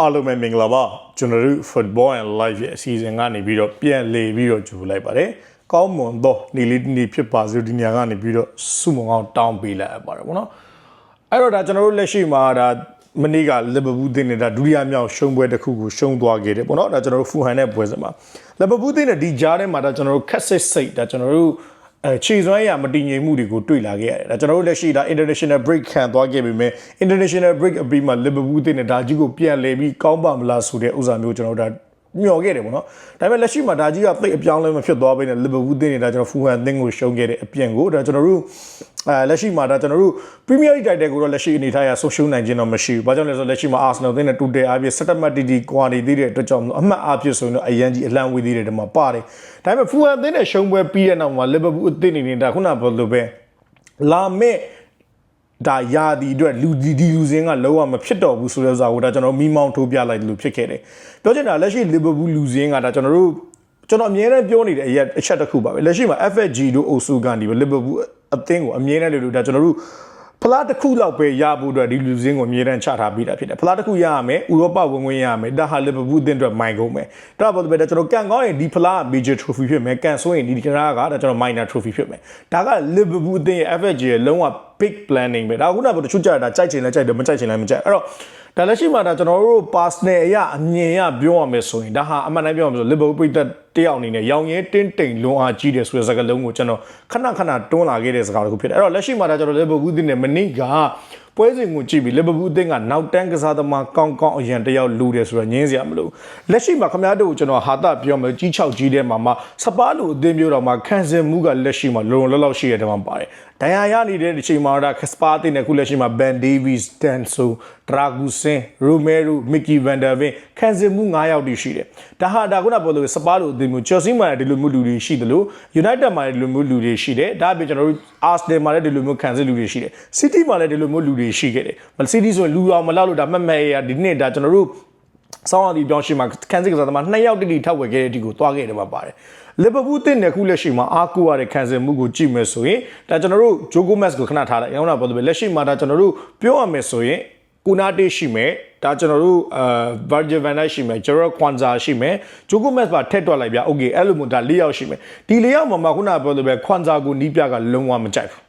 အားလုံးပဲမင်္ဂလာပါကျွန်တော်တို့ Football and Life ရဲ့အစီအစဉ်ကနေပြီးတော့ပြန်လေပြီးတော့ကြိုလိုက်ပါတယ်ကောင်းမွန်သောနေလေးတစ်နေ့ဖြစ်ပါစို့ဒီညကနေပြီးတော့စုမုံအောင်တောင်းပေးလိုက်ရပါတယ်ဗောနော်အဲ့တော့ဒါကျွန်တော်တို့လက်ရှိမှာဒါမနေ့ကလီဗာပူးတင်းနေတာဒုတိယမြောက်ရှုံးပွဲတစ်ခုကိုရှုံးသွားခဲ့တယ်ပေါ့နော်ဒါကျွန်တော်တို့ဖူဟန်နဲ့ပွဲစမှာလီဗာပူးတင်းတဲ့ဒီဂျားထဲမှာဒါကျွန်တော်တို့ခက်ဆစ်စိတ်ဒါကျွန်တော်တို့ အဲခြေစွမ်းရမတည်ငြိမ်မှုတွေကိုတွေ့လာခဲ့ရတယ်ဒါကျွန်တော်တို့လက်ရှိဒါ international break ခံသွားခဲ့ပြီမဲ့ international break အပြီးမှာ liverpool တင်းနဲ့ဒါကြီးကိုပြန်လဲပြီးကောင်းပါမလားဆိုတဲ့ဥစ္စာမျိုးကျွန်တော်တို့ဒါ မျှော်ခဲ့တယ်ပေါ့နော်ဒါပေမဲ့လက်ရှိမှာဒါကြီးကသိအပြောင်းလဲမဖြစ်သွားဘဲနဲ့ liverpool တင်းနေတာကျွန်တော် fulham တင်းကိုရှုံးခဲ့တဲ့အပြင်ကိုဒါကျွန်တော်တို့အဲလက်ရှိမှာဒါကျွန်တော်တို့ Premier League title ကိုတော့လက်ရှိအနေထားအရဆုံးရှုံးနိုင်ခြင်းတော့မရှိဘူး။ဘာကြောင့်လဲဆိုတော့လက်ရှိမှာ Arsenal တင်းနဲ့တူတယ်အားဖြင့်17မှတ်တီတီကွာနေသေးတဲ့အတွက်ကြောင့်မလို့အမှတ်အားဖြင့်ဆိုရင်တော့အရန်ကြီးအလန့်ဝေးသေးတယ်ဒီမှာပါတယ်။ဒါပေမဲ့ Fulham တင်းနဲ့ရှုံးပွဲပြီးတဲ့နောက်မှာ Liverpool အသင်းနေနေတာခုနကပြောလို့ပဲလာမဲ့ ဒါယာဒီအတွက်လူဒီဒီလူစင်းကလောကမဖြစ်တော့ဘူးဆိုတဲ့ဥစ္စာကိုဒါကျွန်တော်မိမောင်းထိုးပြလိုက်လို့ဖြစ်ခဲ့တယ်။ပြောချင်တာလက်ရှိ Liverpool လူစင်းကဒါကျွန်တော်တို့ကျွန်တော်အမြဲတမ်းပြောနေတဲ့အရက်အချက်တစ်ခုပါပဲလက်ရှိမှာ FFG တို့အိုဆူကန်ဒီပဲ Liverpool အသင်းကိုအမြဲတမ်းလို့ဒါကျွန်တော်တို့ ဖလားတစ်ခုလောက်ပဲရဖို့အတွက်ဒီလူစင်းကိုအမြဲတမ်းချထားပြီးတာဖြစ်တယ်ဖလားတစ်ခုရရမယ်ဥရောပဝင်ဝင်ရရမယ်ဒါဟာ Liverpool အသင်းအတွက်မိုင်ကုန်မယ်ဒါပေါ်တော့ကျွန်တော်ကန်ကောင်းရင်ဒီဖလား major trophy ဖြစ်မယ်ကန်ဆိုးရင်ဒီကရာကဒါကျွန်တော် minor trophy ဖြစ်မယ်ဒါက Liverpool အသင်းရဲ့ FFG ရဲ့လုံးဝ big planning ပဲဒါခုနကတချို့ကြတာကြိုက်ချင်လဲကြိုက်တယ်မကြိုက်ချင်လဲမကြိုက်အဲ့တော့ ဒါလက်ရှိမှာဒါကျွန်တော်တို့ personal အရအမြင်ရပြောရမယ်ဆိုရင်ဒါဟာအမှန်တမ်းပြောရမယ်ဆို Liverpool ပြည်သက်တယောက်အနေနဲ့ရောင်ရဲတင်းတိမ်လွန်အားကြီးတယ်ဆိုတဲ့စကားလုံးကိုကျွန်တော်ခဏခဏတွန်းလာခဲ့တဲ့စကားတစ်ခုဖြစ်တယ်အဲ့တော့လက်ရှိမှာဒါကျွန်တော် Liverpool အသင်းနဲ့မနေ့က ပွဲစဉ်ကိုကြည့်ပြီး Liverpool အသင်းကနောက်တန်းကစားသမားကောင်းကောင်းအရန်တယောက်လူတယ်ဆိုတော့ငင်းစရာမလိုလက်ရှိမှာခင်ဗျားတို့ကိုကျွန်တော်ဟာတာပြောမယ်ကြီး6ကြီးတဲ့မှာမှာစပါးလူအသင်းမျိုးတော်မှာခံစင်မှုကလက်ရှိမှာလုံလုံလောက်လောက်ရှိတဲ့တမန်ပါတယ်ဒဏ်ရာရနေတဲ့ဒီချိန်မှာတော့ခစပါတင်တဲ့ခုလက်ရှိမှာ Ben Davies, Danso, Dragusin, Romero, Mickey Van der Ven ခံစင်မှု9ယောက်တိရှိတယ်ဒါဟာဒါခုနပြောလို့စပါးလူအသင်းမျိုး Chelsea မှာဒီလိုမျိုးလူတွေရှိတယ်လို့ United မှာဒီလိုမျိုးလူတွေရှိတယ်ဒါအပြင်ကျွန်တော်တို့ Arsenal မှာလည်းဒီလိုမျိုးခံစစ်လူတွေရှိတယ် City မှာလည်းဒီလိုမျိုးလူတွေရှိခဲ့တယ် City ဆိုရင်လူအောင်မလောက်လို့ဒါမှတ်မဲ့ရဒီနေ့ဒါကျွန်တော်တို့ဆောင်းအဒီပြောင်းရှိမှာခန်းစစ်ကစားသမား2ယောက်တိတိထောက်ဝယ်ခဲ့တဲ့ဒီကိုသွားခဲ့တယ်မှာပါတယ်လီဗာပူးတင်တဲ့ခုလက်ရှိမှာအားကိုရတဲ့ခံစစ်မှုကိုကြည့်မယ်ဆိုရင်ဒါကျွန်တော်တို့ဂျိုကိုမက်စ်ကိုခဏထားလိုက်ရောင်းတာပြောတယ်လက်ရှိမှာဒါကျွန်တော်တို့ပြောရမယ်ဆိုရင်ကူနာတေးရှိမယ်ဒါကျွန်တော်တို့အာ Virgil van Dijk ရှိမယ် Gerard Kwanzaa ရှိမယ်ဂျိုကိုမက်စ်ပါထက်တွက်လိုက်ဗျာ Okay အဲ့လိုမျိုးဒါ၄ယောက်ရှိမယ်ဒီ၄ယောက်မှာမှခုနကပြောတယ်ပဲ Kwanzaa ကိုနီးပြကလုံးဝမကြိုက်ဘူး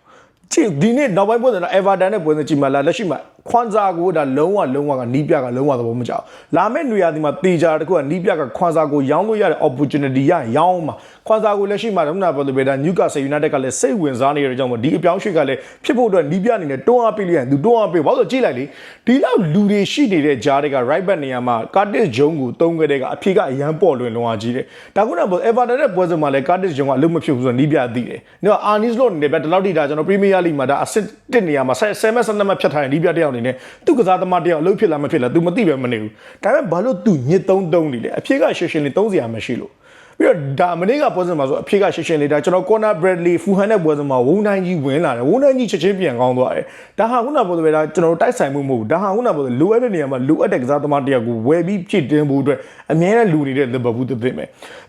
ကြည့်ဒီနေ့နောက်ပိုင်းပွဲစဉ်တော့ Everton နဲ့ပွဲစဉ်ကြည့်မှလာလက်ရှိမှာ ခွန်စာကိုဒါလုံးဝလုံးဝကနီးပြကလုံးဝသဘောမကျအောင်လာမယ့်နေရာဒီမှာတေချာတခုကနီးပြကခွန်စာကိုရောင်းလို့ရတဲ့ opportunity ရရောင်းမှာခွန်စာကိုလက်ရှိမှာတော့နာပေါ်လို့ပဲဒါ Newcastle United ကလည်းစိတ်ဝင်စားနေတဲ့ကြောင့်မို့ဒီအပြောင်းရွှေ့ကလည်းဖြစ်ဖို့အတွက်နီးပြအနေနဲ့တွန်းအားပေးလိုက်ရင်သူတွန်းအားပေးဘာလို့ကြည့်လိုက်လေဒီလောက်လူတွေရှိနေတဲ့ဂျားတွေက right back နေရာမှာ Curtis Jones ကိုတုံးခဲ့တဲ့ကအဖြေကအရန်ပေါ်လွင်လုံးအားကြီးတယ်ဒါကုနာပေါ် Everton နဲ့ပွဲစဉ်မှာလည်း Curtis Jones ကအလုံးမဖြစ်ဘူးဆိုတော့နီးပြသိတယ်။နော် Arnis Lot နေပဲဒီလောက်ထိဒါကျွန်တော် Premier League မှာဒါအဆင့်တစ်နေရာမှာ7 7 7ဖြတ်ထားရင်နီးပြတယောက်အနေနဲ့သူကစားသမားတယောက်အလုပ်ဖြစ်လားမဖြစ်လား तू မသိပဲမနေဘူးဒါပေမဲ့ဘာလို့ तू ညစ်သုံးသုံးနေလဲအဖြေကရှင်းရှင်းလေးသုံးစရာမရှိလို့ ပြီးတော့ဒါမနေ့ကပွဲစဉ်မှာဆိုအဖြေကရှင်းရှင်းလေးဒါကျွန်တော် Corner Bradley Fuhan နဲ့ပွဲစဉ်မှာဝုန်းတိုင်းကြီးဝင်လာတယ်ဝုန်းတိုင်းကြီးချက်ချင်းပြန်ကောင်းသွားတယ်ဒါဟာခုနကပြောသလိုဒါကျွန်တော်တိုက်ဆိုင်မှုမဟုတ်ဘူးဒါဟာခုနကပြောသလိုလိုအပ်တဲ့နေရာမှာလိုအပ်တဲ့ကစားသမားတယောက်ကိုဝယ်ပြီးဖြစ်တင်ဖို့အတွက်အများနဲ့လူနေတဲ့ Liverpool သစ်ပဲ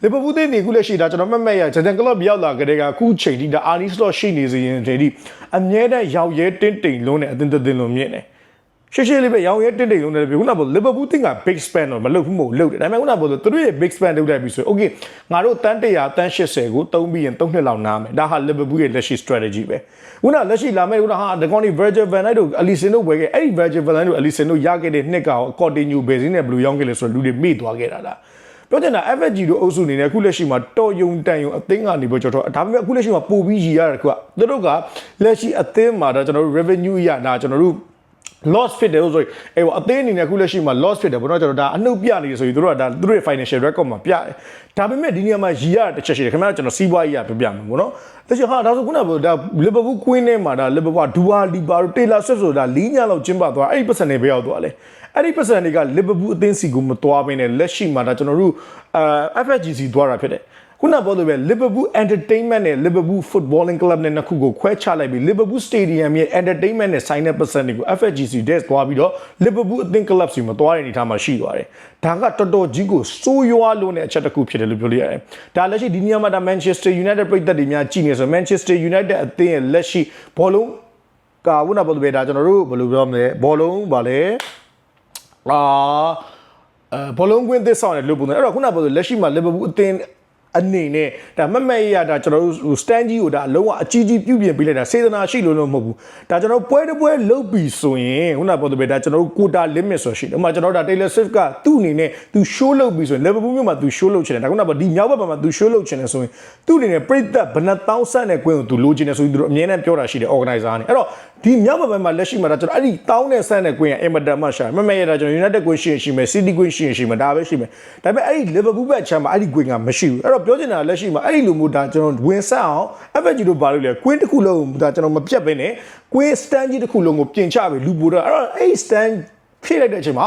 Liverpool သစ်နေခုလက်ရှိဒါကျွန်တော်မှတ်မှတ်ရဂျန်ကလော့ရောက်လာကြတဲ့ကအခုချိန်ထိဒါ Arnie Slot ရှိနေစေရင်ဒီအမြဲတမ်းရောက်ရဲတင်းတိမ်လုံးနဲ့အသင်းသင်းလုံးမြင့်တယ် ရှေ့ရှေ့လေးပဲရောင်ရဲတစ်တိတ်လုံးနဲ့ပြောခုနကလီဗာပူးတင်က big span တော့မလုပ်ဘူးမဟုတ်လုပ်တယ်ဒါပေမဲ့ခုနကပြောသူတို့ရဲ့ big span လုပ်လိုက်ပြီဆိုရင် okay ငါတို့တန်း100တန်း80ကိုသုံးပြီးရင်3နှစ်လောက်နားမယ်ဒါဟာလီဗာပူးရဲ့လက်ရှိ strategy ပဲခုနလက်ရှိလာမဲ့ခုနဟာဒီကောင်ဒီ Virgil van Dijk တို့ Alisson တို့ဝယ်ခဲ့အဲ့ဒီ Virgil van Dijk တို့ Alisson တို့ရခဲ့တဲ့နှစ်ကောင် Coutinho ဘယ်စင်းနဲ့ဘယ်လိုရောင်းခဲ့လဲဆိုတော့လူတွေမေ့သွားခဲ့တာလားပြောချင်တာ FFG တို့အုပ်စုအနေနဲ့အခုလက်ရှိမှာတော်ယုံတန်ယုံအသင်းကနေပြီးတော့ဒါပေမဲ့အခုလက်ရှိမှာပို့ပြီးရည်ရတဲ့ခုကသူတို့ကလက်ရှိအသင်းမှာဒါကျွန်တော်တို့ revenue ရတာကျွန်တော်တို့ loss ဖြစ်တယ်လို့ဆိုရင်အေးပေါ့အသေးအနေနဲ့အခုလက်ရှိမှာ loss ဖြစ်တယ်ဘောတော့ကျွန်တော်ဒါအနှုတ်ပြနေတယ်ဆိုရင်တို့ကဒါသူတို့ရဲ့ financial record မှာပြတယ်ဒါပေမဲ့ဒီနေရာမှာရည်ရတစ်ချက်ရှိတယ်ခင်ဗျားကျွန်တော်စီးပွားရေးရပြပြမယ်ဘောနော်တချို့ဟာဒါဆိုခုနကဒါ Liverpool Queen နဲ့မှာဒါ Liverpool Dua Lipa Taylor Swift ဆိုတာ၄ညလောက်ကျင်းပသွားအဲ့ဒီပတ်စံတွေပဲရောက်သွားလဲအဲ့ဒီပတ်စံတွေက Liverpool အသင်းစီကိုမသွားဘဲနဲ့လက်ရှိမှာဒါကျွန်တော်တို့အာ FFGC သွားတာဖြစ်တယ် ခုနပြောလို့ပဲ Liverpool Entertainment နဲ့ Liverpool Footballing Club နဲ့နှစ်ခုကိုခွဲခြားလိုက်ပြီး Liverpool Stadium ရဲ့ entertainment နဲ့ဆိုင်တဲ့ percent တွေကို FFGC Desk သွားပြီးတော့ Liverpool အသင်း club စီမှာသွားတဲ့အနေထားမှာရှိသွားတယ်။ဒါကတော်တော်ကြီးကိုစိုးရွားလို့တဲ့အချက်တစ်ခုဖြစ်တယ်လို့ပြောလို့ရတယ်။ဒါလက်ရှိဒီနေရာမှာဒါ Manchester United ပြည်သက်တွေများကြည့်နေဆို Manchester United အသင်းရဲ့လက်ရှိဘောလုံးကခုနပြောလို့ပဲဒါကျွန်တော်တို့ဘယ်လိုပြောမလဲဘောလုံးဗာလဲအာအဲဘောလုံးကွင်းသစ်ဆောင်တဲ့လို့ပုံစံအဲ့တော့ခုနကပြောဆိုလက်ရှိမှာလီဗာပူးအသင်း အနေနဲ့ဒါမမတ်ရတာကျွန်တော်တို့စတန်ကြီးကိုဒါအလုံးဝအကြီးကြီးပြုပြင်ပေးလိုက်တာစေတနာရှိလို့လို့မဟုတ်ဘူးဒါကျွန်တော်ပွဲတစ်ပွဲလုတ်ပြီးဆိုရင်ခုနကပြောတဲ့ပဲဒါကျွန်တော်တို့ quota limit ဆိုရှိတယ်ဥပမာကျွန်တော်တို့ဒါ Taylor Swift ကသူ့အနေနဲ့သူ show လုပ်ပြီးဆိုရင် Liverpool မြို့မှာသူ show လုပ်ချင်တယ်ဒါခုနကပြောဒီမြောက်ဘက်မှာသူ show လုပ်ချင်တယ်ဆိုရင်သူ့အနေနဲ့ပြည်သက်ဘယ်နှတောင်းဆန့်တဲ့ကွင်းကိုသူလိုချင်တယ်ဆိုပြီးသူတို့အမြဲတမ်းပြောတာရှိတယ် organizer ကနေအဲ့တော့ဒီမြောက်ဘက်မှာလက်ရှိမှာဒါကျွန်တော်အဲ့ဒီတောင်းတဲ့ဆန့်တဲ့ကွင်းကအင်မတန်မှရှာမမရတာကျွန်တော် United ကွင်းရှိရင်ရှိမယ် City ကွင်းရှိရင်ရှိမယ်ဒါပဲရှိမယ်ဒါပေမဲ့အဲ့ဒီ Liverpool ဘက်ချမ်းမှာအဲ့ဒီကွင်းကမရှိဘူးအဲ့တော့ပြောချင်တာလက်ရှိမှာအဲ့ဒီလိုမျိုးဒါကျွန်တော်ဝင်ဆက်အောင် FG တို့ဘာလို့လဲကွင်းတစ်ခုလုံးဒါကျွန်တော်မပြတ်ဘဲနဲ့ကွင်း stand ကြီးတစ်ခုလုံးကိုပြင်ချပြီးလူပို့တော့အဲ့တော့အဲ့ဒီ stand ဖြည့်လိုက်တဲ့အချိန်မှာ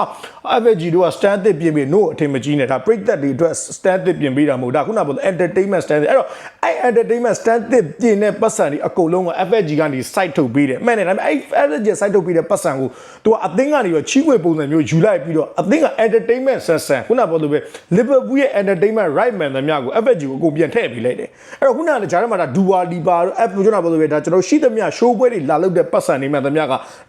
FG တို့က stand သစ်ပြင်ပြီး no အထင်မကြီးနဲ့ဒါပြိသက်တွေအတွက် stand သစ်ပြင်ပေးတာမဟုတ်ဒါခုနကပြော entertainment stand အဲ့တော့အဲ့ entertainment stand သစ်ပြင်တဲ့ပတ်စံတွေအကုန်လုံးက FG ကနေ site ထုတ်ပေးတယ်မှန်တယ်ဒါပေမဲ့အဲ့ FG site ထုတ်ပေးတဲ့ပတ်စံကိုသူကအသင်းကနေရောချီးမွေပုံစံမျိုးယူလိုက်ပြီးတော့အသင်းက entertainment ဆက်ဆံခုနကပြောလို့ပဲ Liverpool ရဲ့ entertainment right man တွေများကို FG ကိုအကုန်ပြန်ထည့်ပေးလိုက်တယ်အဲ့တော့ခုနကလည်းဂျားထဲမှာဒါ Dua Lipa တို့ F ကျွန်တော်ပြောလို့ပဲဒါကျွန်တော်ရှိသမျှ show ပွဲတွေလာလုပ်တဲ့ပတ်စံတွေမှန်သမျှက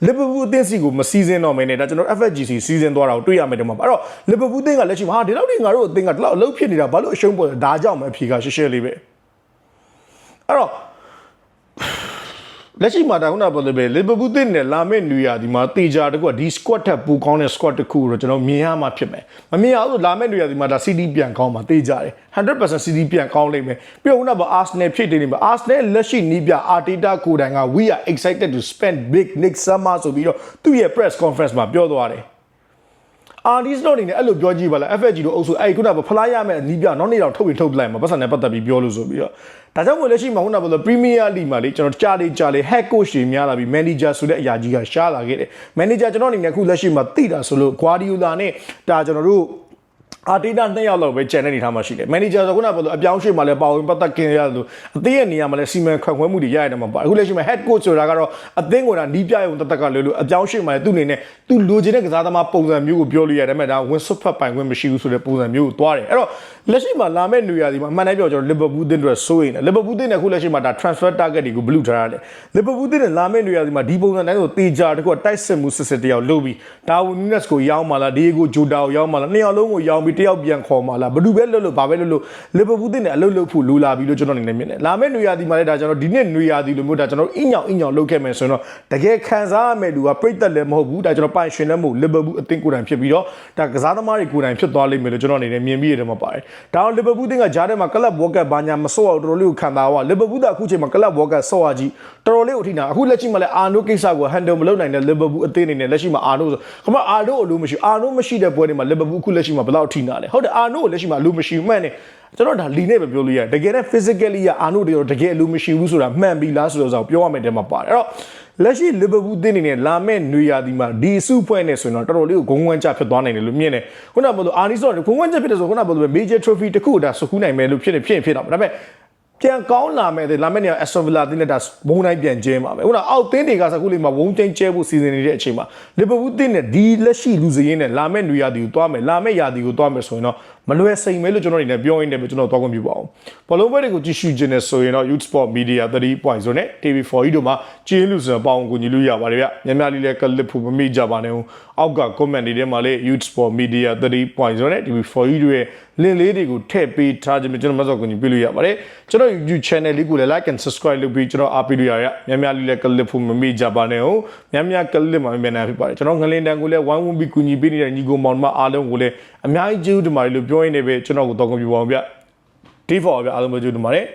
Liverpool အသင်းစီကိုမစီစဉ်တော့မင်းနဲ့ဒါကျွန်တော် FGC စီစဉ်သွားတာကိုတွေ့ရမယ်တမပါအဲ့တော့ Liverpool အသင်းကလက်ရှိမှာဟာဒီလောက်နေငါတို့အသင်းကဒီလောက်အလုပ်ဖြစ်နေတာဘာလို့အရှုံးပေါ်လဲဒါကြောင့်မအဖြေကရှင်းရှင်းလေးပဲအဲ့တော့ လက်ရှိမှာဒါခုနကပြောလို့ပဲ Liverpool တင်နဲ့လာမယ့်နွေရာဒီမှာတေချာတကူကဒီ squad ထက်ပိုကောင်းတဲ့ squad တစ်ခုကိုတော့ကျွန်တော်မြင်ရမှာဖြစ်မယ်မမြင်အောင်ဆိုလာမယ့်နွေရာဒီမှာဒါ CD ပြန်ကောင်းမှာတေချာတယ်100% CD ပြန်ကောင်းလိမ့်မယ်ပြီးတော့ခုနက Arsenal ဖြစ်နေတယ် Arsenal လက်ရှိနီးပြ Arteta ကိုယ်တိုင်က we are excited to spend big next summer ဆိုပြီးတော့သူ့ရဲ့ press conference မှာပြောသွားတယ် အာဒီစတော့နေနဲ့အဲ့လိုပြောကြည့်ပါလား FFG တို့အုပ်စုအဲ့ခုနကဖလားရမယ်နီးပြနောက်နေ့တော့ထုတ်ပြီးထုတ်ပလိုက်မှာပတ်စံနဲ့ပတ်သက်ပြီးပြောလို့ဆိုပြီးတော့ဒါကြောင့်မို့လက်ရှိမှာခုနကပြောလို့ Premier League မှာလေကျွန်တော်ကြားလေးကြားလေး head coach တွေများလာပြီး manager ဆိုတဲ့အရာကြီးကရှားလာခဲ့တယ် manager ကျွန်တော်အနေနဲ့အခုလက်ရှိမှာတိတာဆိုလို့ Guardiola နဲ့ဒါကျွန်တော်တို့ အာတီတာနှစ်ယောက်လောက်ပဲကျန်တဲ့နေထားမှာရှိတယ်။ manager ဆိုခုနကပြောလို့အပြောင်းအရွှေ့မှာလည်းပါဝင်ပတ်သက်ခင်ရတယ်လို့အသင်းရဲ့နေရာမှာလည်းစီမံခန့်ခွဲမှုတွေရရတယ်မှာပါအခုလက်ရှိမှာ head coach ဆိုတာကတော့အသင်းကနီးပြရုံတသက်ကလွယ်လို့အပြောင်းအရွှေ့မှာလည်းသူ့အနေနဲ့သူလိုချင်တဲ့ကစားသမားပုံစံမျိုးကိုပြောလို့ရတယ်ဒါပေမဲ့ဒါဝင်ဆွတ်ဖတ်ပိုင်ခွင့်မရှိဘူးဆိုတဲ့ပုံစံမျိုးကိုသွားတယ်အဲ့တော့လက်ရှိမှာလာမယ့်နေရာဒီမှာအမှန်တမ်းပြောကျွန်တော် Liverpool တင်းတွေစိုးရင် Liverpool တင်းနဲ့အခုလက်ရှိမှာဒါ transfer target တွေကိုဘလူးထားရတယ် Liverpool တင်းနဲ့လာမယ့်နေရာဒီမှာဒီပုံစံတိုင်းကိုတေချာတခုတိုက်စစ်မှုစစ်စစ်တယောက်လုပ်ပြီးဒါဝင်နူးနက်စ်ကိုရောင်းမှလားဒီကိုဂျိုတာကိုရောင်းမှလားနှစ်ယောက်လုံးကိုရောင်းပြီးတယောက်ပြန်ခေါ်မှလားဘယ်သူပဲလုပ်လို့ဘာပဲလုပ်လို့ Liverpool တင်းနဲ့အလုပ်လုပ်ဖို့လိုလာပြီလို့ကျွန်တော်အနေနဲ့မြင်တယ်လာမယ့်နေရာဒီမှာလည်းဒါကျွန်တော်ဒီနှစ်နေရာဒီလိုမျိုးဒါကျွန်တော်အင်းညောင်အင်းညောင်လုပ်ခဲ့မယ်ဆိုရင်တော့တကယ်ခံစားရမယ့်လူကပြိတ်သက်လည်းမဟုတ်ဘူးဒါကျွန်တော်ပိုင်ရှင်လည်းမဟုတ် Liverpool အသင်းကိုယ်တိုင်ဖြစ်ပြီးတော့ဒါကစားသမားတွေကိုယ်တိုင်ဖြစ်သွားလိမ့်မယ်လို့ကျွန်တော်အနေနဲ့မြင်ပြီးရတယ်မှာပါတယ်ဒါအောင် Liverpool တင်းကဂျားထဲမှာကလပ်ဝေါ်ကတ်ဘာညာမစော့အောင်တော်တော်လေးကိုခံတာဟော Liverpool ကအခုချိန်မှာကလပ်ဝေါ်ကတ်စော့ရကြီးတော်တော်လေးကိုအထိနာအခုလက်ရှိမှာလည်းအာနိုကိစ္စကို handle မလုပ်နိုင်တဲ့ Liverpool အသင်းအနေနဲ့လက်ရှိမှာအာနိုဆိုခမအာနိုအလိုမရှိအာနိုမရှိတဲ့ပွဲတွေမှာ Liverpool အခုလက်ရှိမှာဘယ်လောက်အထိနာလဲဟုတ်တယ်အာနိုကိုလက်ရှိမှာအလိုမရှိဘူးမှန်တယ်ကျွန်တော်ဒါလီနဲ့ပဲပြောလို့ရတယ်တကယ်နဲ့ physically ကအာနိုတွေတော့တကယ်အလိုမရှိဘူးဆိုတာမှန်ပြီလားဆိုတော့ပြောရမယ်တဲ့မှာပါတယ်အဲ့တော့လက်ရှိ Liverpool တင်းနေနဲ့လာမဲ့နွေရာသီမှာဒီစုဖွဲ့နေဆိုရင်တော့တော်တော်လေးကိုဂုံဝမ်းချဖြစ်သွားနိုင်တယ်လို့မြင်တယ်ခုနကပြောလို့အာနီဆိုတော့ဂုံဝမ်းချဖြစ်တယ်ဆိုခုနကပြောလို့ major trophy တခုဒါစခုနိုင်မယ်လို့ဖြစ်နေဖြစ်ဖြစ်တော့ဒါပေမဲ့ ပြန်ကောင်းလာမယ်တဲ့လာမယ့်နေရာ Aston Villa တင်းနဲ့ဒါဘုံတိုင်းပြန်ကျင်းပါပဲခုနအောက်တင်းတွေကစခုလေးမှာဝုန်းချင်းကျဲဖို့စီစဉ်နေတဲ့အချိန်မှာ Liverpool တင်းနဲ့ဒီလက်ရှိလူစရင်းနဲ့လာမယ့်နွေရာသီကိုသွားမယ်လာမယ့်ရာသီကိုသွားမယ်ဆိုရင်တော့ မလွယ်စိန်မဲလို့ကျွန်တော်အနေနဲ့ပြောရင်းနဲ့ပဲကျွန်တော်သွားခွင့်ပြုပါအောင်ဘောလုံးပွဲတွေကိုကြည့်ရှုခြင်းနဲ့ဆိုရင်တော့ Youth Sport Media 3.0နဲ့ TV4 ကြီးတို့မှာကျင်းလူစံပေါင်းကိုညီလို့ရပါတယ်ဗျများများလေးလည်းကလစ်ဖို့မမိကြပါနဲ့ဦးအောက်က comment တွေထဲမှာလည်း Youth Sport Media 3.0နဲ့ TV4 ကြီးတို့ရဲ့ link လေးတွေကိုထည့်ပေးထားခြင်းကျွန်တော်မဆော့ကိုညီပြလို့ရပါတယ်ကျွန်တော် YouTube channel လေးကိုလည်း like and subscribe လုပ်ပြီးကျွန်တော်အားပေးလို့ရရများများလေးလည်းကလစ်ဖို့မမိကြပါနဲ့ဦးများများကလစ်မှာမြန်နေဖြစ်ပါတယ်ကျွန်တော်ငလင်တန်ကိုလည်းဝိုင်းဝန်းပြီးကူညီပေးနေတဲ့ညီကိုမောင်မအားလုံးကိုလည်းအများကြီးကျေးဇူးတင်ပါတယ်လို့ပြောရင်းနဲ့ပဲကျွန်တော်ကိုတော့ကွန်ပျူတာအောင်ဗျ D4 ဗျအားလုံးပဲကျေးဇူးတင်ပါတယ်